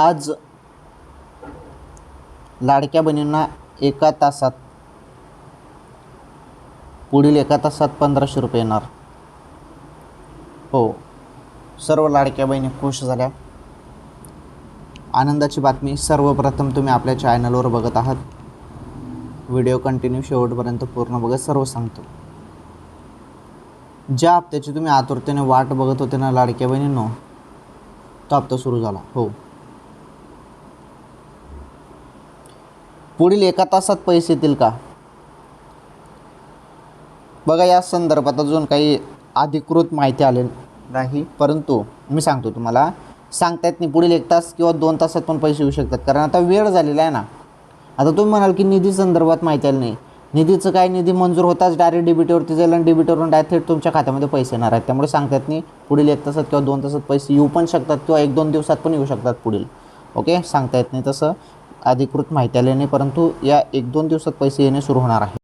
आज लाडक्या बहिणींना एका तासात पुढील एका तासात पंधराशे रुपये येणार. हो सर्व लाडक्या बहिणी खुश झाल्या. आनंदाची बातमी सर्वप्रथम तुम्ही आपल्या चॅनलवर बघत आहात. व्हिडिओ कंटिन्यू शेवटपर्यंत पूर्ण बघत सर्व सांगतो. ज्या हप्त्याची तुम्ही आतुरतेने वाट बघत होते ना लाडक्या बहिणींनो तो हप्ता सुरू झाला. हो. पुढील एका तासात पैसे येतील का? बघा या संदर्भात अजून काही अधिकृत माहिती आलेली नाही परंतु मी सांगतो तुम्हाला. सांगता येत नाही पुढील एक तास किंवा दोन तासात पण पैसे येऊ शकतात कारण आता वेळ झालेला आहे ना. आता तुम्ही म्हणाल की निधी संदर्भात माहिती आली नाही. निधीचं काय निधी मंजूर होताच डायरेक्ट डेबिटवरती जाईल आणि डेबिटवरून डायरेक्ट थेट तुमच्या खात्यामध्ये पैसे येणार आहेत. त्यामुळे सांगता येत नाही पुढील एक तासात किंवा दोन तासात पैसे येऊ पण शकतात किंवा एक दोन दिवसात पण येऊ शकतात पुढील. ओके? सांगता येत नाही तसं. अधिकृत माहिती आली नाही परंतु या एक दोन दिवसात पैसे येणे सुरू होणार आहे.